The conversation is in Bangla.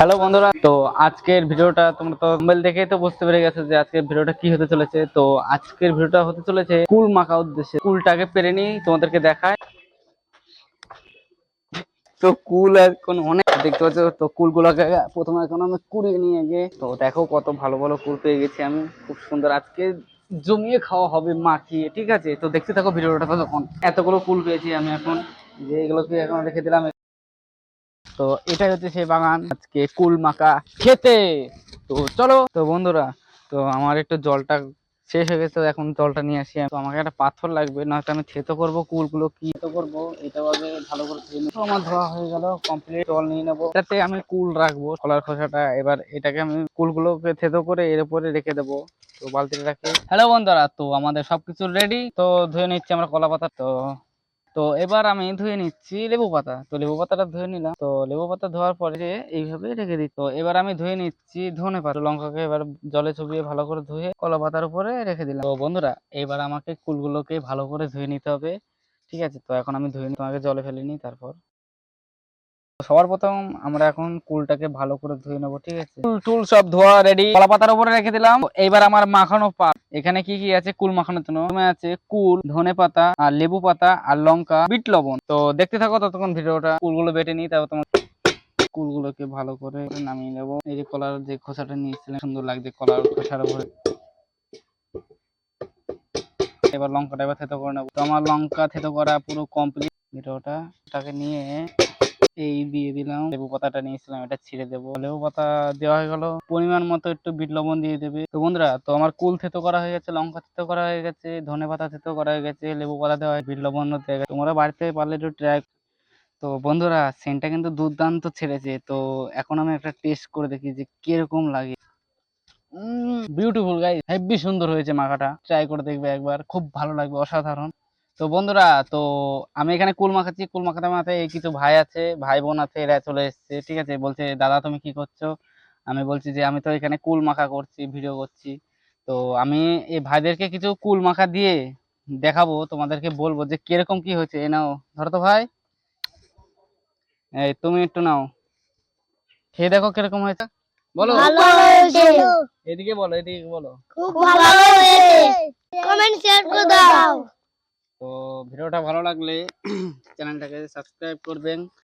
হ্যালো বন্ধুরা, তো আজকের ভিডিওটা তোমরা তো মোবাইল দেখেই তো বুঝতে পেরে গেছো যে আজকের ভিডিওটা কি হতে চলেছে। তো আজকের ভিডিওটা হতে চলেছে কুল মাখা উদ্দেশ্যে। কুলটাকে পেরে নিই, তোমাদেরকে দেখায় তো কুল এখন অনেক দেখতে পাচ্ছ, তো কুলগুলোকে প্রথমে এখন আমি কুড়িয়ে নিয়ে গিয়ে তো দেখো কত ভালো ভালো কুল পেয়ে গেছি আমি। খুব সুন্দর। আজকে জমিয়ে খাওয়া হবে মাখিয়ে ঠিক আছে? তো দেখতে থাকো ভিডিওটা তখন এতগুলো কুল পেয়েছি আমি এখন। যে এগুলোকে এখন রেখে দিলাম। তো এটাই হচ্ছে সেই বাগান। আজকে কুল মাখা খেতে। তো চলো, তো বন্ধুরা, তো আমার একটু জলটা শেষ হয়ে গেছে এখন জলটা নিয়ে আসি তো আমাকে একটা পাথর লাগবে নয়তো আমি থেতো করব কুলগুলো কি করব এটা আগে ভালো করে আমার ধোয়া হয়ে গেল কমপ্লিট জল নিয়ে নেব। এটাতে আমি কুল রাখব, কলার খোসাটা। এবার এটাকে আমি কুলগুলোকে থেতো করে এর উপরে রেখে দেবো, তো বালতিটা রাখি হ্যালো বন্ধুরা, তো আমাদের সবকিছু রেডি তো ধুয়ে নিচ্ছি আমরা কলা পাতা তো তো এবার আমি ধুয়ে নিচ্ছি লেবু পাতা। তো লেবু পাতাটা ধুয়ে নিলাম। তো লেবু পাতা ধোয়ার পরে এইভাবে রেখে দিই। তো এবার আমি ধুয়ে নিচ্ছি ধনে পাতা। লঙ্কাকে এবার জলে ছবিয়ে ভালো করে ধুয়ে কলা পাতার উপরে রেখে দিলাম। তো বন্ধুরা, এবার আমাকে কুলগুলোকে ভালো করে ধুয়ে নিতে হবে। ঠিক আছে? তো এখন আমি ধুয়ে তোমাকে জলে ফেলে নিই তারপর সবার প্রথম আমরা এখন কুলটাকে ভালো করে ধুয়ে নেব, ঠিক আছে? কুল টুল সব ধোয়া রেডি কলা পাতার উপরে রেখে দিলাম। এইবার আমার মাখানো পাত এখানে কি কি আছে কুল মাখানোর জন্য? আছে কুল, ধনে পাতা, আর লেবু পাতা, আর লঙ্কা, বিট লবণ। তো দেখতে থাকো ততক্ষণ ভিডিওটা। কুলগুলো বেটে নিই, তারপর তোমার কুলগুলোকে ভালো করে নামিয়ে নেব। এই যে কলার যে খোসাটা নিয়েছিলাম, সুন্দর লাগছে কলার খোসার উপরে। এবার লঙ্কাটা এবার থেতো করে নেব। তো আমার লঙ্কা থেতো করা পুরো কমপ্লিট ভিডিওটা এটাকে নিয়ে এই দিয়ে দিলাম। লেবু পাতাটা নিয়েছিলাম, এটা ছিঁড়ে দেবো। লেবু পাতা দেওয়া হয়ে গেল। পরিমাণ মতো একটু বিট লবণ দিয়ে দেবে। তো বন্ধুরা, তো আমার কুল থেতো করা হয়ে গেছে, লঙ্কা থেতো করা হয়ে গেছে, ধনে পাতা থেতো করা হয়ে গেছে, লেবু পাতা দেওয়া হয় বিট লবণ দেওয়া গেছে। তোমরা বাড়িতে পারলে একটু ট্রাই তো বন্ধুরা, সেন্টটা কিন্তু দুর্দান্ত ছেড়েছে। তো এখন আমি একটা টেস্ট করে দেখি যে কীরকম লাগে। বিউটিফুল গাই হেভি সুন্দর হয়েছে মাখাটা। ট্রাই করে দেখবে একবার। খুব ভালো লাগবে, অসাধারণ। তো বন্ধুরা তো আমি এখানে কুল মাখাচ্ছি। কুল মাখাতে মাথায় কিছু ভাই আছে ভাই বোন আছে এরা চলে এসেছে ঠিক আছে? বলছে দাদা তুমি কি করছ? আমি বলছি যে আমি তো এখানে কুল মাখা করছি ভিডিও করছি। তো আমি এই ভাইদেরকে কিছু কুল মাখা দিয়ে দেখাবো তোমাদেরকে বলব যে কীরকম কি হয়েছে। এ নাও ধরো তো ভাই। এই তুমি একটু নাও। খেয়ে দেখো কীরকম হয়েছে। বলো। ভালো হয়েছে। এদিকে বলো এদিকে বলো। খুব ভালো হয়েছে। কমেন্ট শেয়ার করে দাও। ভিডিওটা ভালো লাগলে চ্যানেলটাকে সাবস্ক্রাইব করবেন